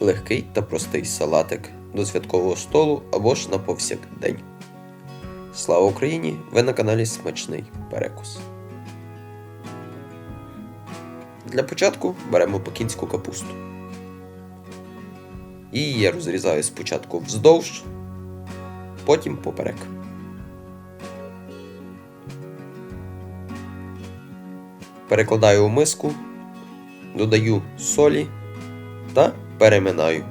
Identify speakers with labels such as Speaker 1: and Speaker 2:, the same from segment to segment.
Speaker 1: легкий та простий салатик до святкового столу або ж на повсякдень. Слава Україні! Ви на каналі Смачний Перекус. Для початку беремо пекінську капусту. Її я розрізаю спочатку вздовж, потім поперек. Перекладаю у миску, додаю солі та переминаю.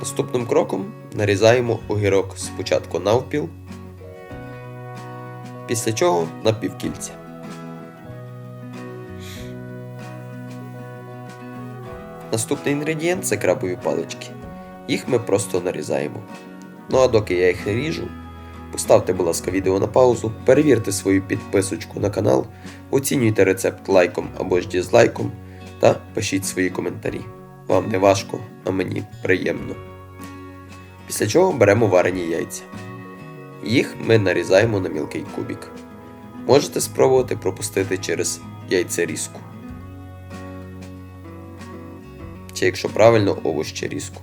Speaker 1: Наступним кроком нарізаємо огірок спочатку навпіл, після чого на півкільця. Наступний інгредієнт це крабові палички. Їх ми просто нарізаємо. Ну а доки я їх ріжу, поставте, будь ласка, відео на паузу, перевірте свою підписочку на канал, оцінюйте рецепт лайком або ж дізлайком та пишіть свої коментарі. Вам не важко, а мені приємно. Після чого беремо варені яйця. Їх ми нарізаємо на мілкий кубик. Можете спробувати пропустити через яйцерізку. Чи якщо правильно овощерізку.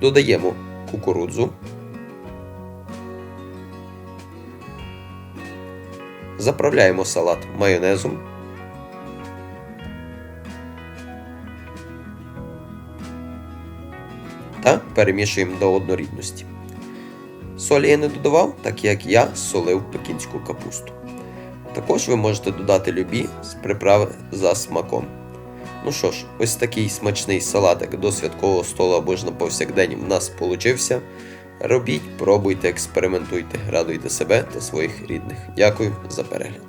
Speaker 1: Додаємо кукурудзу. Заправляємо салат майонезом. Та перемішуємо до однорідності. Солі я не додавав, так як я солив пекінську капусту. Також ви можете додати любі з приправи за смаком. Ну що ж, ось такий смачний салатик до святкового столу або ж на повсякдень в нас получився. Робіть, пробуйте, експериментуйте, радуйте себе та своїх рідних. Дякую за перегляд.